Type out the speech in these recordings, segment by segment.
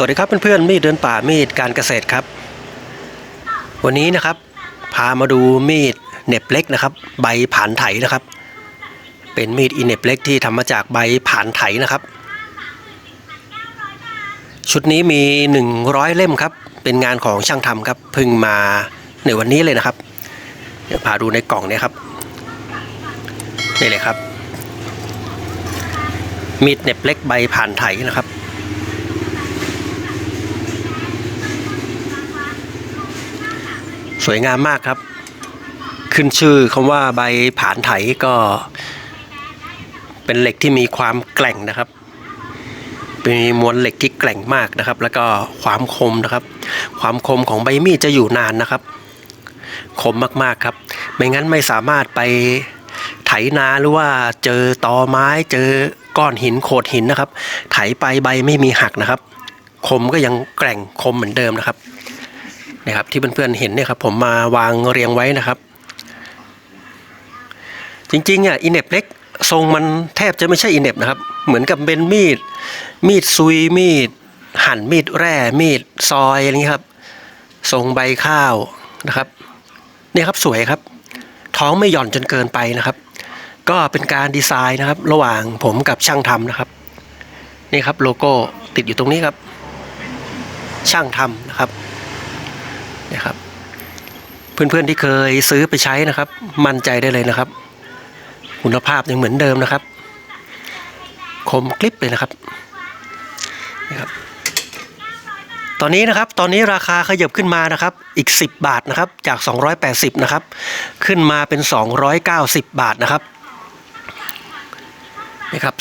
สวัสดีครับเพื่อนๆมีดเดินป่ามีดการเกษตรครับ วันนี้นะครับ พามาดูมีดเน็บเล็กนะครับ ใบผานไถนะครับ เป็นมีดอีเน็บเล็กที่ทำมาจากใบผานไถนะครับ ชุดนี้มี 100 เล่มครับ เป็นงานของช่างทำครับเพิ่งมาในวันนี้เลยนะครับ เดี๋ยวพาดูในกล่องเนี่ยครับนี่เลยครับมีดเน็บเล็กใบผ่านไถนะครับ สวยงามมากครับ ขึ้นชื่อคำว่าใบผานไถก็ เป็นเหล็กที่มีความแกร่งนะครับมีมวลเหล็กที่แกร่งมากนะครับ แล้วก็ความคมนะครับ ความคมของใบมีดจะอยู่นานนะครับ คมมากๆครับ ไม่งั้นไม่สามารถไปไถนาหรือว่าเจอตอไม้เจอก้อนหินโขดหินนะครับ ไถไปใบไม่มีหักนะครับ คมก็ยังแกร่งคมเหมือนเดิมนะครับ นะครับที่เพื่อนๆเห็นเนี่ยครับผมมาวางเรียงไว้นะครับ จริงๆอะอินเนบเล็กทรงมันแทบจะไม่ใช่อินเนบนะครับ เหมือนกับเป็นมีด มีดซุยมีด หั่นมีดแร่มีดซอยอะไรอย่างนี้ครับ ทรงใบข้าวนะครับนี่ครับสวยครับ ท้องไม่หย่อนจนเกินไปนะครับ ก็เป็นการดีไซน์นะครับ ระหว่างผมกับช่างทำนะครับนี่ครับโลโก้ติดอยู่ตรงนี้ครับ ช่างทำนะครับ นี่ครับ เพื่อนๆที่เคยซื้อไปใช้นะครับ มั่นใจได้เลยนะครับ คุณภาพยังเหมือนเดิมนะครับ คมกลิปเลยนะครับนี่ครับตอนนี้นะครับตอนนี้ราคาขยับขึ้นมานะครับอีก 10 บาทนะครับจาก 280 นะครับ ขึ้นมาเป็น 290 บาทนะครับนี่ครับ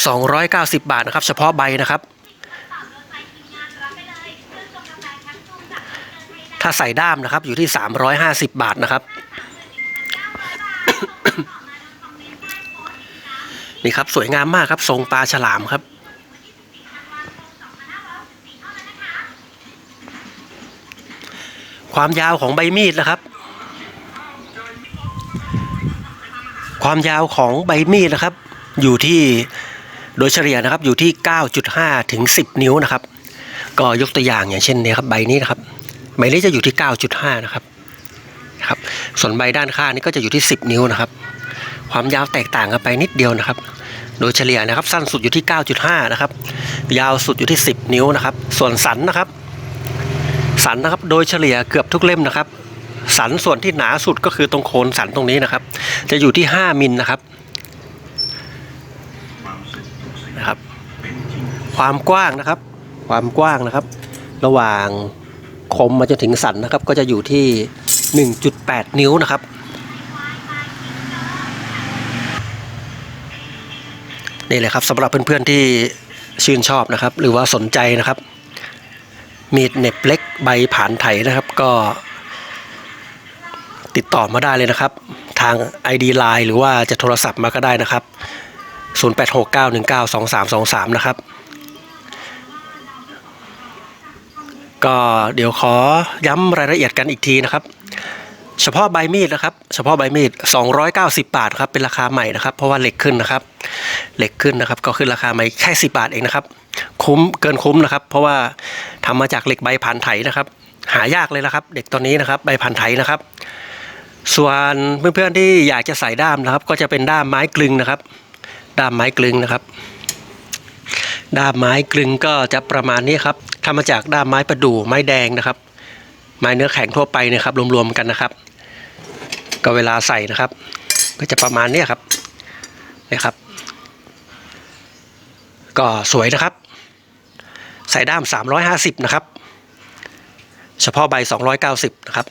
290 บาทนะครับ เฉพาะใบนะครับ ถ้าใส่ด้ามนะครับ อยู่ที่ 350 บาทนะครับ นี่ครับสวยงามมากครับ ทรงปลาฉลามครับ ความยาวของใบมีดนะครับ ความยาวของใบมีดนะครับ อยู่ที่โดยเฉลี่ยนะครับอยู่ที่ 9.5 ถึง 10 นิ้วนะครับ ก็ยกตัวอย่างอย่างเช่นนี่ยครับใบนี้นะครับ ใบนี้จะอยู่ที่ 9.5 นะครับครับส่วนใบด้านข้างนี่ก็จะอยู่ที่ 10 นิ้วนะครับ ความยาวแตกต่างกันไปนิดเดียวนะครับ โดยเฉลี่ยนะครับ สั้นสุดอยู่ที่ 9.5 นะครับ ยาวสุดอยู่ที่ 10 นิ้วนะครับ ส่วนสันนะครับ สันนะครับ โดยเฉลี่ยเกือบทุกเล่มนะครับ สันส่วนที่หนาสุดก็คือตรงโคนสันตรงนี้นะครับ จะอยู่ที่ 5 มิลนะครับนะครับ ความกว้างนะครับ ความกว้างนะครับ ระหว่าง คมมาจนถึงสันนะครับ ก็จะอยู่ที่ 1.8 นิ้วนะครับ นี่เลยครับสำหรับเพื่อนๆที่ชื่นชอบนะครับ หรือว่าสนใจนะครับ มีดเน็บเล็กใบผานไถนะครับก็ติดต่อมาได้เลยนะครับ ทาง ID Line หรือว่าจะโทรศัพท์มาก็ได้นะครับ 0869192323 นะครับ ก็เดี๋ยวขอย้ำรายละเอียดกันอีกทีนะครับ เฉพาะใบมีดนะครับ เฉพาะใบมีด 290 บาทครับเป็นราคาใหม่นะครับ เพราะว่าเหล็กขึ้นนะครับ เหล็กขึ้นนะครับ ก็ขึ้นราคาใหม่แค่10บาทเองนะครับ คุ้มเกินคุ้มนะครับ เพราะว่าทำมาจากเหล็กใบผ่านไถนะครับ หายากเลยนะครับ เด็กตอนนี้นะครับ ใบผ่านไถนะครับ ส่วนเพื่อนๆที่อยากจะใส่ด้ามนะครับ ก็จะเป็นด้ามไม้กลึงนะครับ ด้ามไม้กลึงนะครับ ด้ามไม้กลึงก็จะประมาณนี้ครับ ทำมาจากด้ามไม้ประดู่ไม้แดงนะครับ ไม้เนื้อแข็งทั่วไปนะครับรวมๆกันนะครับ ก็เวลาใส่นะครับ ก็จะประมาณนี้ครับนะครับ ก็สวยนะครับ ใส่ด้าม 350 นะครับ เฉพาะใบ 290 นะครับ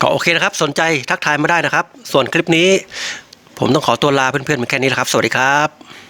ก็โอเคนะครับ สนใจทักทายมาได้นะครับ ส่วนคลิปนี้ ผมต้องขอตัวลาเพื่อนๆเหมือนแค่นี้นะครับ สวัสดีครับ